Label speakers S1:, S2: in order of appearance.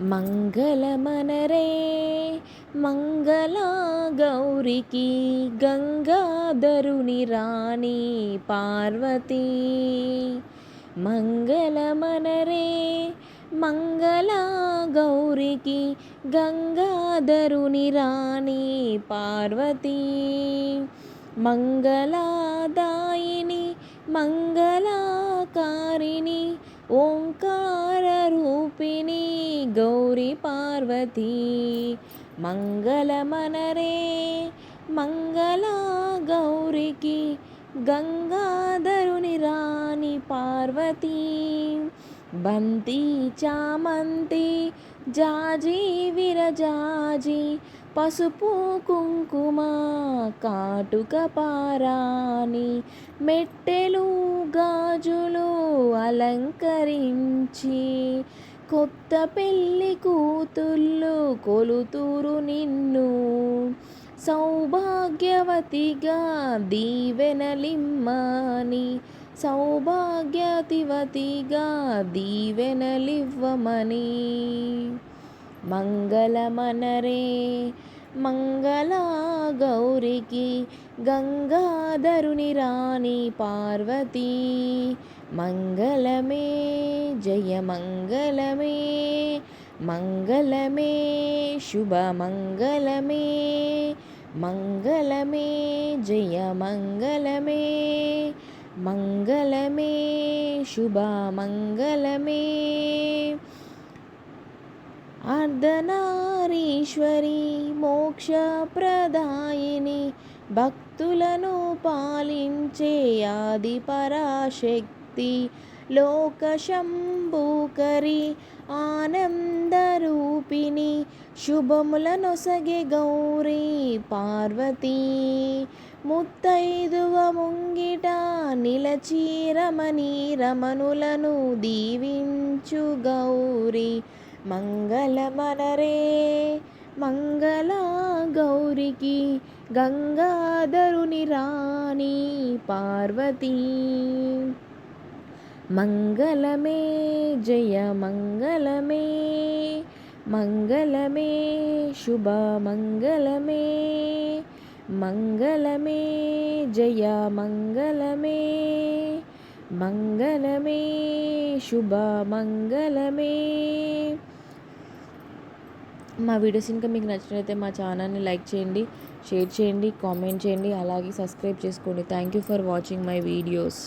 S1: మంగళమనరే మంగళ గౌరికి గంగాధరుని రాణి పార్వతీ. మంగళమనరే మంగళ గౌరికి గంగాధరుని రాణి పార్వతీ. మంగళాదాయిని మంగళాకారిణి ఓంకార రూపిణి గౌరీ పార్వతీ మంగళమనరే మంగళ గౌరికి గంగాధరుని రాణి పార్వతీ బంతి చామంతి జాజి విరజాజి పసుపు కుంకుమ కాటుక పారాని మెట్టెలు గాజులు అలంకరించి కొత్త పెళ్ళి కూతుళ్ళు కొలుతురు నిన్ను. సౌభాగ్యవతిగా దీవెనలిమ్మని సౌభాగ్యతివతిగా దీవెనలివ్వమని. మంగళమనరే మంగళ గౌరికి గంగాధరుని రాణి పార్వతీ మంగళమే జయ మంగళమే మంగళమే శుభ మంగళమే మంగళమే జయ మంగళమే మంగళమే శుభ మంగళమే అర్ధనారీశ్వరి మోక్షప్రదాయిని భక్తులను పాలించే ఆది పరాశక్తి లోకశంభూకరి ఆనందరూపిణి శుభములనొసగే గౌరీ పార్వతీ. ముత్తైదువ ముంగిట నిలచీరమణి రమణులను దీవించు గౌరీ. మంగళమనరే మంగళ గౌరికి గంగాధరుని రాణి పార్వతీ. మంగళమే జయ మంగళమే మంగళమే శుభ మంగళమే మంగళమే జయ మంగళమే మంగళమే శుభ మంగళమే. మా వీడియోస్ ఇంకా మీకు నచ్చినట్లయితే మా ఛానల్ని లైక్ చేయండి షేర్ చేయండి కామెంట్ చేయండి అలాగే సబ్స్క్రైబ్ చేసుకోండి. Thank you for watching my videos